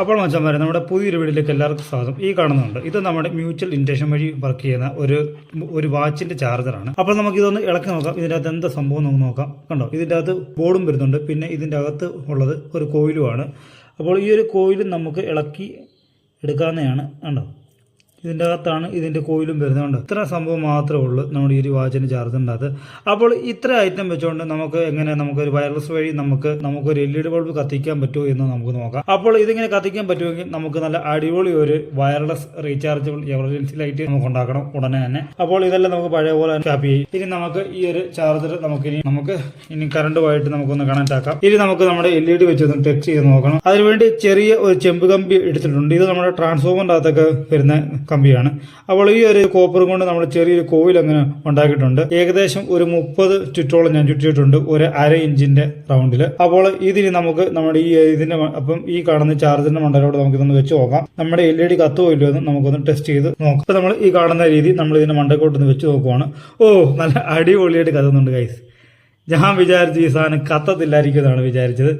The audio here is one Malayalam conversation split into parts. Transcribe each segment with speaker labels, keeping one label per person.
Speaker 1: അപ്പോൾ മച്ചന്മാരെ നമ്മുടെ പുതിയൊരു വീഡിയോയിലേക്ക് എല്ലാവർക്കും സ്വാഗതം. ഈ കാണുന്നുണ്ട്. ഇത് നമ്മുടെ മ്യൂച്വൽ ഇൻഡക്ഷൻ വഴി വർക്ക് ചെയ്യുന്ന ഒരു ഒരു വാച്ചിന്റെ ചാർജറാണ് അപ്പോൾ നമുക്ക് ഇതൊന്ന് ഇളക്കി നോക്കാം. ഇതിന്റെ അകത്ത് എന്താ സംഭവം നമുക്ക് നോക്കാം. കണ്ടോ? ഇതിന്റെ അകത്ത് ബോർഡും വരുന്നുണ്ട്. പിന്നെ ഇതിന്റെ അകത്ത് ഉള്ളത് ഒരു കോയിലുമാണ്. അപ്പോൾ ഈ ഒരു കോയിലും നമുക്ക് ഇളക്കി എടുക്കാവുന്നതാണ്. കണ്ടോ? ഇതിന്റെ അകത്താണ് ഇതിന്റെ കോയിലും വരുന്നതുകൊണ്ട് ഇത്ര സംഭവം മാത്രമേ ഉള്ളൂ നമ്മുടെ ഈ ഒരു വാച്ചിന് ചാർജ് ഉണ്ടാകുന്നത് അപ്പോൾ ഇത്ര ഐറ്റം വെച്ചുകൊണ്ട് നമുക്ക് എങ്ങനെ നമുക്കൊരു വയർലെസ് വഴി നമുക്ക് നമുക്കൊരു എൽ ഇ ഡി ബൾബ് കത്തിക്കാൻ പറ്റുമോ എന്ന് നമുക്ക് നോക്കാം. അപ്പോൾ ഇതിങ്ങനെ കത്തിക്കാൻ പറ്റുമെങ്കിൽ നമുക്ക് നല്ല അടിപൊളി ഒരു വയർലെസ് റീചാർജബിൾ എമർജൻസി ലൈറ്റ് നമുക്ക് ഉണ്ടാക്കണം ഉടനെ തന്നെ. അപ്പോൾ ഇതെല്ലാം നമുക്ക് പഴയ പോലെ ടാപ്പ് ചെയ്യും. ഇനി നമുക്ക് ഈ ഒരു ചാർജർ നമുക്ക് ഇനി നമുക്ക് ഇനി കറണ്ടുമായിട്ട് നമുക്കൊന്ന് കണക്ട് ആക്കാം. ഇനി നമുക്ക് നമ്മുടെ എൽ ഇ ഡി വെച്ച് ഒന്ന് ടെസ്റ്റ് ചെയ്ത് നോക്കണം. അതിനുവേണ്ടി ചെറിയ ഒരു ചെമ്പ് കമ്പി എടുത്തിട്ടുണ്ട്. ഇത് നമ്മുടെ ട്രാൻസ്ഫോമറിന്റെ അകത്തൊക്കെ വരുന്ന കമ്പിയാണ്. അപ്പോൾ ഈ ഒരു കോപ്പർ കൊണ്ട് നമ്മൾ ചെറിയൊരു കോയിൽ അങ്ങനെ ഉണ്ടാക്കിയിട്ടുണ്ട്. ഏകദേശം ഒരു മുപ്പത് ചുറ്റോളം ഞാൻ ചുറ്റിയിട്ടുണ്ട് ഒരു അര ഇഞ്ചിന്റെ റൗണ്ടിൽ അപ്പോൾ ഇതിന് നമുക്ക് നമ്മുടെ ഈ ഇതിന്റെ അപ്പം ഈ കാണുന്ന ചാർജറിന്റെ മണ്ടലോട് നമുക്ക് ഇതൊന്ന് വെച്ച് നോക്കാം. നമ്മുടെ എൽ ഇ ഡി കത്തുമോ ഇല്ലയോ എന്ന് നമുക്കൊന്ന് ടെസ്റ്റ് ചെയ്ത് നോക്കാം. അപ്പൊ നമ്മൾ ഈ കാണുന്ന രീതി നമ്മൾ ഇതിന്റെ മണ്ടക്കോട്ടൊന്ന് വെച്ച് നോക്കുവാണ്. ഓ നല്ല അടിപൊളിയായിട്ട് കത്തുന്നുണ്ട് ഗൈസ് ഞാൻ വിചാരിച്ചു ഈ സാധനം കത്തത്തില്ലായിരിക്കും എന്നാണ് വിചാരിച്ചത്.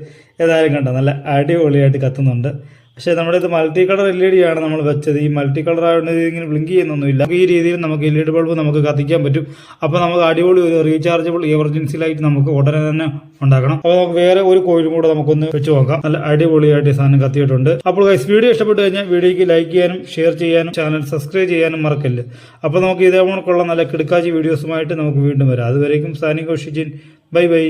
Speaker 1: ഏതായാലും കണ്ടോ നല്ല അടിപൊളിയായിട്ട് കത്തുന്നുണ്ട്. പക്ഷേ നമ്മുടെ ഇത് multi colour L E D ആണ് നമ്മൾ വെച്ചത്. ഈ മൾട്ടി കളർ ആയതുകൊണ്ട് ഇതിങ്ങനെ ബ്ലിങ്ക് ചെയ്യുന്നൊന്നുമില്ല. ഈ രീതിയിൽ നമുക്ക് എൽ ഇ ഡി ബൾബ് നമുക്ക് കത്തിക്കാൻ പറ്റും. അപ്പോൾ നമുക്ക് അടിപൊളി ഒരു റീചാർജബിൾ എമർജൻസി ലൈറ്റ് നമുക്ക് ഉടനെ തന്നെ ഉണ്ടാക്കണം. അപ്പോൾ നമുക്ക് വേറെ ഒരു കോയിലും കൂടെ നമുക്കൊന്ന് വെച്ച് നോക്കാം. നല്ല അടിപൊളിയായിട്ട് സാധനം കത്തിയിട്ടുണ്ട്. അപ്പോൾ വീഡിയോ ഇഷ്ടപ്പെട്ട് കഴിഞ്ഞാൽ വീഡിയോക്ക് ലൈക്ക് ചെയ്യാനും ഷെയർ ചെയ്യാനും ചാനൽ സബ്സ്ക്രൈബ് ചെയ്യാനും മറക്കല്ല്. അപ്പോൾ നമുക്ക് ഇതേപോലുള്ള നല്ല കിടക്കാച്ചി വീഡിയോസുമായിട്ട് നമുക്ക് വീണ്ടും വരാം. അതുവരേക്കും സാനി കോഷിജിൻ ബൈ ബൈ.